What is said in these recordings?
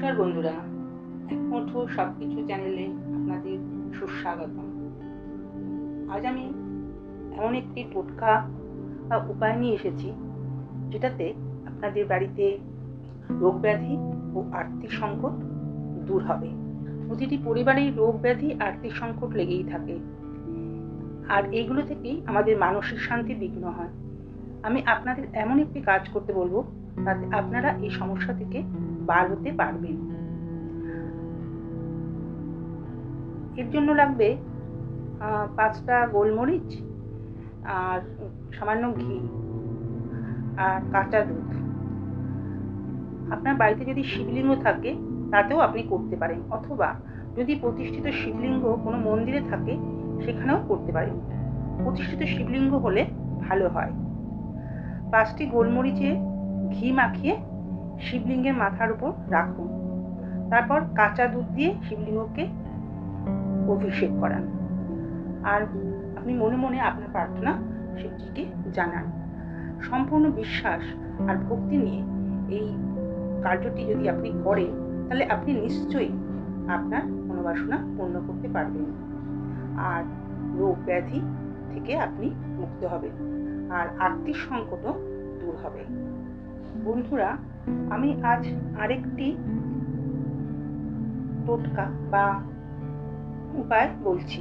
নমস্কার বন্ধুরা, একমুঠো সব কিছু চ্যানেলে আপনাদের সুস্বাগতম। আজ আমি এমন একটি টোটকা বা উপায় নিয়ে এসেছি, যেটাতে আপনাদের বাড়িতে রোগ ব্যাধি ও আর্থিক সংকট দূর হবে। প্রতিটি পরিবারেই রোগ ব্যাধি, আর্থিক সংকট লেগেই থাকে। আর এইগুলো থেকেই আমাদের মানসিক শান্তি বিঘ্ন হয়। আমি আপনাদের এমন একটি কাজ করতে বলব, তাতে আপনারা এই সমস্যা থেকে বার হতে পারবেন এর জন্য লাগবে পাঁচটা গোলমরিচ আর সামান্য ঘি আর কাঁচা দুধ। আপনার বাড়িতে যদি শিবলিঙ্গ থাকে, তাতেও আপনি করতে পারেন। অথবা যদি প্রতিষ্ঠিত শিবলিঙ্গ কোনো মন্দিরে থাকে, সেখানেও করতে পারেন। প্রতিষ্ঠিত শিবলিঙ্গ হলে ভালো হয়। পাঁচটি গোলমরিচে ঘি মাখিয়ে শিবলিঙ্গের মাথার উপর রাখুন। তারপর কাঁচা দুধ দিয়ে শিবলিঙ্গকে অভিষেক করান। আর আপনি মনে মনে আপনার প্রার্থনা শিবজিকে জানান। সম্পূর্ণ বিশ্বাস আর ভক্তি নিয়ে এই কার্যটি যদি আপনি করেন, তাহলে আপনি নিশ্চয়ই আপনার মনোবাসনা পূর্ণ করতে পারবেন। আর রোগ ব্যাধি থেকে আপনি মুক্ত হবেন। আর আর্থিক সংকটও দূর হবে। বন্ধুরা আমি আজ আরেকটি টোটকা বা উপায় বলছি,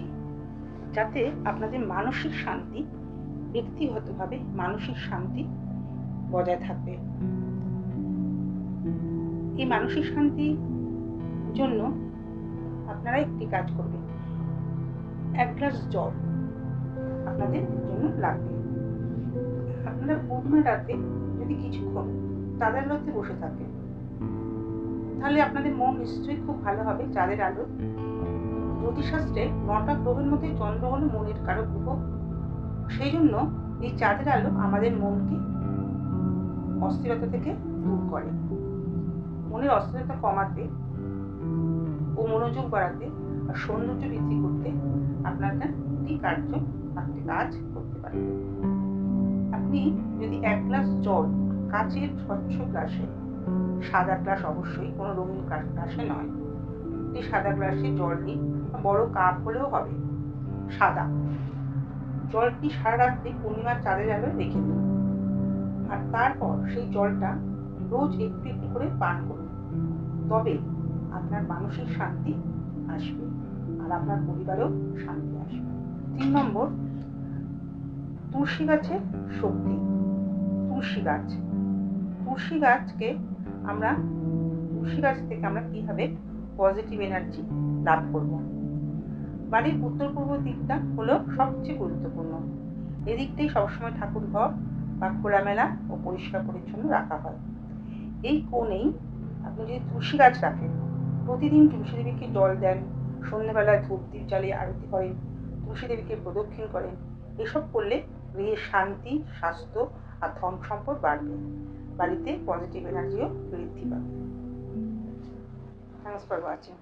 যাতে আপনাদের মানসিক শান্তি, ব্যক্তিগতভাবে মানসিক শান্তি বজায় থাকবে। এই মানসিক শান্তির জন্য আপনারা একটি কাজ করবেন, এক গ্লাস জল আপনাদের জন্য লাগবে। আপনারা ঘুমের রাতে যদি কিছুক্ষণ চাঁদের আলোতে বসে থাকেন তাহলে আপনাদের মন নিশ্চয়ই খুব ভালো হবে চাঁদের আলো। জ্যোতিষশাস্ত্রে নটা গ্রহের মধ্যে চন্দ্র হলো মনের কারও গ্রহ সেই জন্য এই চাঁদের আলো আমাদের মনকে অস্থিরতা থেকে দূর করে। মনের অস্থিরতা কমাতে ও মনোযোগ বাড়াতে আর সৌন্দর্য বৃদ্ধি করতে আপনারা একটি কার্য একটি কাজ করতে পারেন আপনি যদি এক গ্লাস জল কাচের স্বচ্ছ গ্লাসে। সাদা গ্লাস অবশ্যই কোনো রঙিন গ্লাস- নয়। একটি সাদা গ্লাসে জল বা বড় কাপ হলেও হবে। সাদা। জলটি সারা রাত্রি পূর্ণিমার চাঁদের আলোয় রেখে দিন আর তারপর সেই জলটা রোজ একটু একটু করে পান করুন। তবে আপনার মানসিক শান্তি আসবে আর আপনার পরিবারেও শান্তি আসবে। তিন নম্বর, তুলসী গাছের শক্তি। তুলসী গাছ। তুলসী গাছকে আমরা, তুলসী গাছ থেকে আমরা কীভাবে পজিটিভ এনার্জি লাভ করব? বাড়ির উত্তর পূর্ব দিকটা হলো সবচেয়ে গুরুত্বপূর্ণ। এদিকটাই সবসময় ঠাকুর ঘর বা খোলামেলা ও পরিষ্কার পরিচ্ছন্ন রাখা হয়। এই কোণেই আপনি যদি তুলসী গাছ রাখেন, প্রতিদিন তুলসী দেবীকে জল দেন সন্ধ্যেবেলায় ধূপ দ্বীপ জ্বালিয়ে আরতি করেন, তুলসী দেবীকে প্রদক্ষিণ করেন, এসব করলে গৃহের শান্তি, স্বাস্থ্য আর ধন সম্পদ বাড়বে। বাড়িতে পজিটিভ এনার্জিও বৃদ্ধি পাবে। Thanks for watching